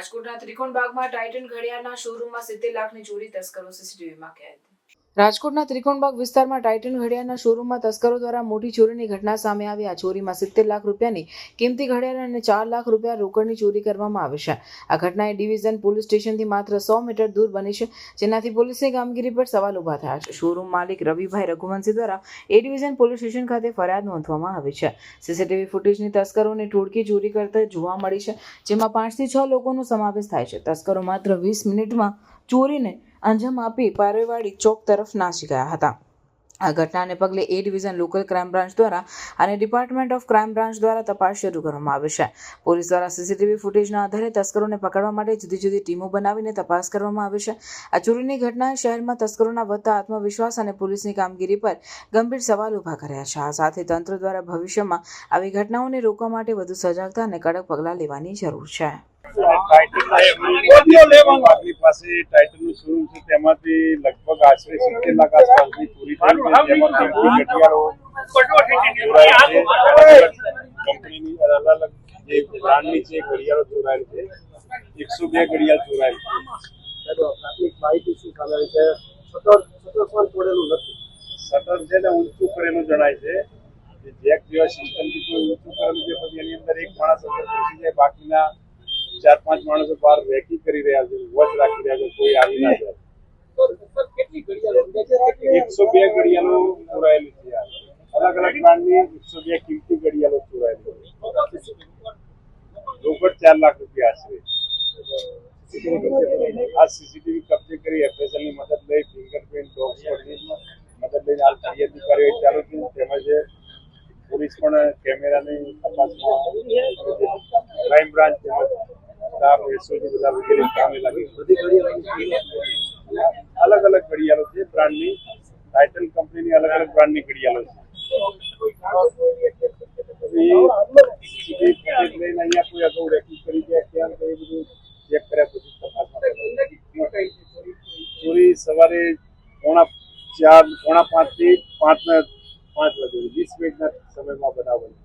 રાજકોટના ત્રિકોણ બાગમાં ટાઇટન ઘડિયાળના શોરૂમમાં સિત્તેર લાખની ચોરી તસ્કરો સીસીટીવીમાં કેદ. રાજકોટના ત્રિકોણબાગ વિસ્તારમાં ટાઇટન ઘડિયાળના શોરૂમમાં તસ્કરો દ્વારા મોટી ચોરીની ઘટના સામે આવી. આ ચોરીમાં સિત્તેર લાખ રૂપિયાની કિંમતી ઘડિયાળ અને ચાર લાખ રૂપિયા રોકડની ચોરી કરવામાં આવી છે. આ ઘટનાએ ડિવિઝન પોલીસ સ્ટેશનથી માત્ર સો મીટર દૂર બની છે, જેનાથી પોલીસની કામગીરી પર સવાલ ઊભા થયા છે. શોરૂમ માલિક રવિભાઈ રઘુવંશી દ્વારા એ ડિવિઝન પોલીસ સ્ટેશન ખાતે ફરિયાદ નોંધવામાં આવી છે. સીસીટીવી ફૂટેજની તસ્કરોની ટોળકી ચોરી કરતા જોવા મળી છે, જેમાં પાંચથી છ લોકોનો સમાવેશ થાય છે. તસ્કરો માત્ર વીસ મિનિટમાં ચોરીને અંજામ આપી પારેવાડી ચોક તરફ નાસી ગયા હતા. આ ઘટનાને પગલે A division local crime branch દ્વારા અને ડિપાર્ટમેન્ટ ઓફ ક્રાઇમ બ્રાન્ચ દ્વારા તપાસ શરૂ કરવામાં આવી છે. પોલીસ દ્વારા સીસીટીવી ફૂટેજના આધારે તસ્કરોને પકડવા માટે જુદી જુદી ટીમો બનાવીને તપાસ કરવામાં આવી છે. આ ચોરીની ઘટનાએ શહેરમાં તસ્કરોના વધતા આત્મવિશ્વાસ અને પોલીસની કામગીરી પર ગંભીર સવાલ ઊભા કર્યા છે. આ સાથે તંત્ર દ્વારા ભવિષ્યમાં આવી ઘટનાઓને રોકવા માટે વધુ સજાગતા અને કડક પગલાં લેવાની જરૂર છે. આપણી પાસે ટાઇટનનું શોરૂમ છે તેમાંથી લગભગ આશરે સિત્તેર લાખ આસપાસની કંપનીની અલગ અલગ જે બ્રાન્ડની છે ઘડિયાળો ચોરાયેલ છે. એકસો બે ઘડિયાળ ચોરાયેલ છે. માહિતી શું સામે છે? સતત સતત પણ તોડેલું નથી. શટર છે ને ઊંચું કરેલું જણાય છે. જે જેક જેવા સિસ્ટમથી કોઈ ઊંચું કરેલું છે પછી એની અંદર એક માણસ અંદર બેસી જાય બાકીના ચાર પાંચ માણસો બહાર રેકી કરી રહ્યા છે, વોચ રાખી રહ્યા છે, કોઈ આવી ના જાય? એકસો બે ઘડિયાળો ચોરાયેલી છે. અલગ અલગ બ્રાન્ડની એકસો બે કિંમતી ઘડિયાળો ચોરાયેલી રોકડ ચાર લાખ રૂપિયા આશરે આ સીસીટીવી કબજે કરી એફએસએલની મદદ લઈ ફિંગરપ્રિન્ટ, ડોગ મદદ લઈને હાલ ફરિયાદની કાર્યવાહી ચાલુ છે તેમજ પોલીસ પણ કેમેરાની તપાસમાં ક્રાઇમ બ્રાન્ચ તેમજ સ્ટાફ એસઓજી બધા વગેરે કામે લાગી. અલગ અલગ ઘડિયાળો છે, બ્રાન્ડની. ટાઇટલ કંપનીની અલગ અલગ બ્રાન્ડની ઘડિયાળો છે. ચોરી સવારે પોણા ચાર, પોણા પાંચથી પાંચ ના પાંચ વાગે વીસ મિનિટના સમયમાં બનાવ બન્યો